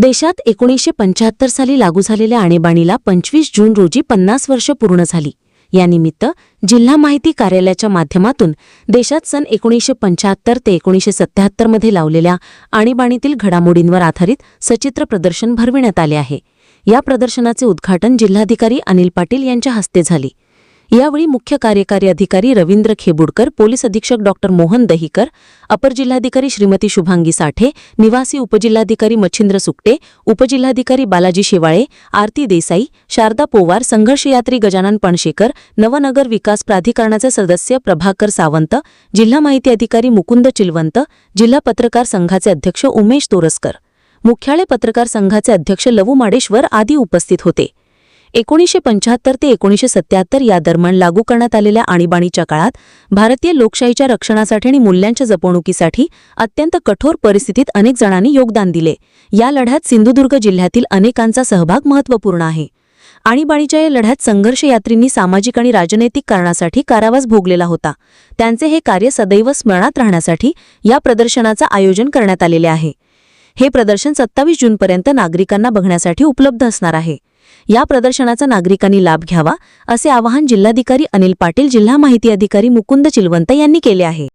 देशात एकोणीसशे पंच्याहत्तर साली लागू झालेल्या आणीबाणीला पंचवीस जून रोजी पन्नास वर्ष पूर्ण झाली. यानिमित्त जिल्हा माहिती कार्यालयाच्या माध्यमातून देशात सन एकोणीसशे पंच्याहत्तर ते एकोणीसशे सत्याहत्तरमध्ये लावलेल्या आणीबाणीतील घडामोडींवर आधारित सचित्र प्रदर्शन भरविण्यात आले आहे. या प्रदर्शनाचे उद्घाटन जिल्हाधिकारी अनिल पाटील यांच्या हस्ते झाले. यावेळी मुख्य कार्यकारी अधिकारी रवींद्र खेबुडकर पोलीस अधीक्षक डॉक्टर मोहन दहीकर अपर जिल्हाधिकारी श्रीमती शुभांगी साठे निवासी उपजिल्हाधिकारी मच्छिंद्र सुकटे उपजिल्हाधिकारी बालाजी शेवाळे आरती देसाई शारदा पोवार संघर्षयात्री गजानन पणशेकर नवनगर विकास प्राधिकरणाचे सदस्य प्रभाकर सावंत जिल्हा माहिती अधिकारी मुकुंद चिलवंत जिल्हा पत्रकार संघाचे अध्यक्ष उमेश तोरसकर. मुख्यालय पत्रकार संघाचे अध्यक्ष लवू माडेश्वर आदी उपस्थित होते. एकोणीसशे पंच्याहत्तर ते एकोणीसशे सत्याहत्तर या दरम्यान लागू करण्यात आलेल्या आणीबाणीच्या काळात भारतीय लोकशाहीच्या रक्षणासाठी आणि मूल्यांच्या जपवणुकीसाठी अत्यंत कठोर परिस्थितीत अनेक जणांनी योगदान दिले. या लढ्यात सिंधुदुर्ग जिल्ह्यातील अनेकांचा सहभाग महत्त्वपूर्ण आहे. आणीबाणीच्या या लढ्यात संघर्षयात्रींनी सामाजिक आणि राजनैतिक कारणासाठी कारावास भोगलेला होता. त्यांचे हे कार्य सदैव स्मरणात राहण्यासाठी या प्रदर्शनाचं आयोजन करण्यात आलेले आहे. हे प्रदर्शन सत्तावीस जूनपर्यंत नागरिकांना बघण्यासाठी उपलब्ध असणार आहे. या प्रदर्शनाचा नागरिकांनी लाभ घ्यावा असे आवाहन जिल्हाधिकारी अनिल पाटील जिल्हा माहिती अधिकारी मुकुंद चिलवंत यांनी केले आहे.